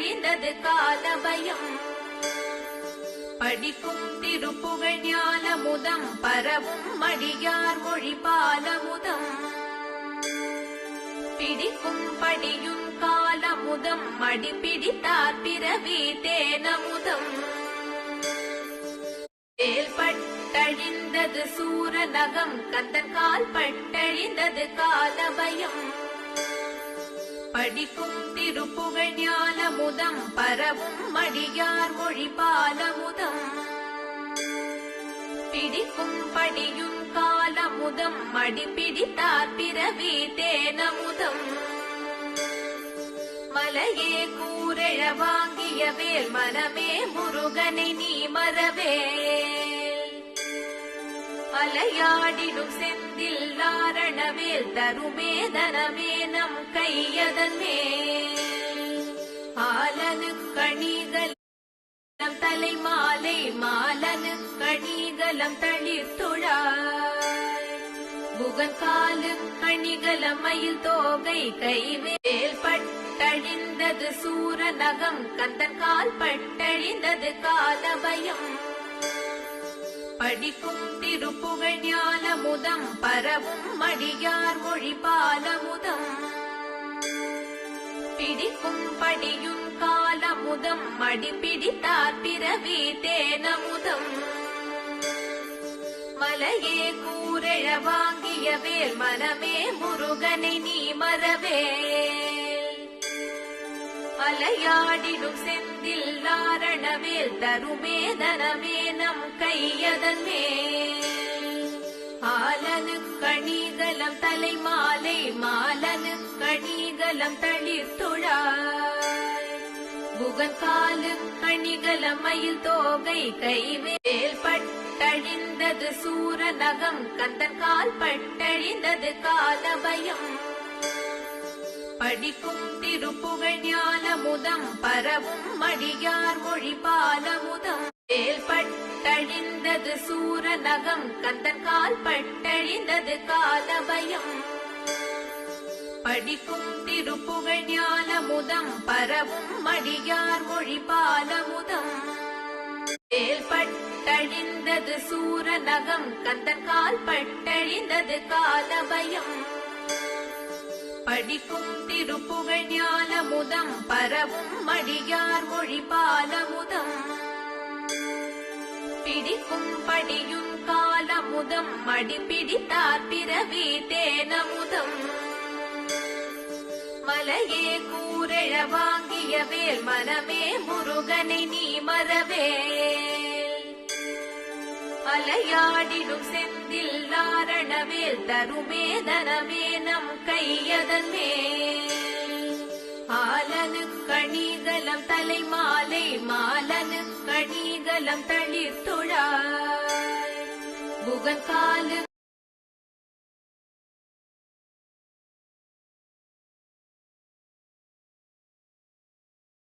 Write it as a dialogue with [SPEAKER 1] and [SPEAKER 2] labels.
[SPEAKER 1] தெளிந்தது காலபயம். படிக்கும் திருப்புகழ் ஞானமுதம் பரவும் மடியார் மொழி பாலமுதம். பிடிக்கும் படியும் காலமுதம் மடி பிடித்தார் பிறவி தேனமுதம். பட்டழிந்தது சூரநகம் கந்தக்கால் பட்டழிந்தது காலபயம். படிக்கும் திருப்புகழ் ஞானமுதம் பரவும் மடியார் மொழிபாலமுதம் பிடிக்கும் படியும் காலமுதம் மடி பிடித்தார் பிறவி தேனமுதம். மலையே கூரெழ வாங்கிய வேல் மனமே முருகனை நீ மறவே. அலையாடிடும் செந்தில் நாரணமேல் தருமே தனமே நம் கையதன் மேல். ஆலனு கணிகள் தலை மாலை மாலனு கணிகலம் தளிர்த்துழாய் புகன் காலு கணிகலம் மயில் தோகை கைவேல் பட்டழிந்தது சூர நகம் கந்தன் கால் பட்டழிந்தது காலபயம் படிக்கும் திருப்புகழ் ஞானமுதம் பரவும் மடியார் மொழி பாலமுதம். பிடிக்கும் படியும் காலமுதம் மடி பிடித்தார் பிறவி தேனமுதம். மலையே கூரெழ வாங்கிய வேல் மனமே முருகனை நீ மறவேல் அலையாடிடும் செந்தில் நாரணமேல் தருமே தனமே நம் கையதன் மேல். ஆலனு கணிகலம் தலை மாலை மாலனு கணிகலம் தளிர்த்துழாய் புகன் காலு கணிகலம் மயில் தோகை கைவேல் பட்டழிந்தது சூரநகம் கந்தன் கால் பட்டழிந்தது காலபயம். படிக்கும் திருப்புகழ் ஞானமுதம் பரவும் மடியார் மொழி பாலமுதம். வேல் பட்டழிந்தது சூர நகம் பட்டழிந்தது காலபயம். படிக்கும் திருப்புகழ் ஞானமுதம் பரவும் மடியார் மொழி பாலமுதம். வேல்பட்டழிந்தது சூரநகம் கந்தக்கால் பட்டழிந்தது காலபயம். படிக்கும் திருப்புகழ் ஞானமுதம் பரவும் மடியார் மொழி பாலமுதம் பிடிக்கும் படியும் காலமுதம் மடி பிடித்தார் பிறவி தேனமுதம். மலையே கூரெழ வாங்கிய வேல் மனமே முருகனை நீ மறவே. அலையாடிடும் செந்தில் நாரணவேல் தருமே தனமே நம் கையதன் மேல். ஆலனு கணிகலம் தலை மாலை மாலனு கணிகலம் தளிர்த்துழாய் புகன் காலு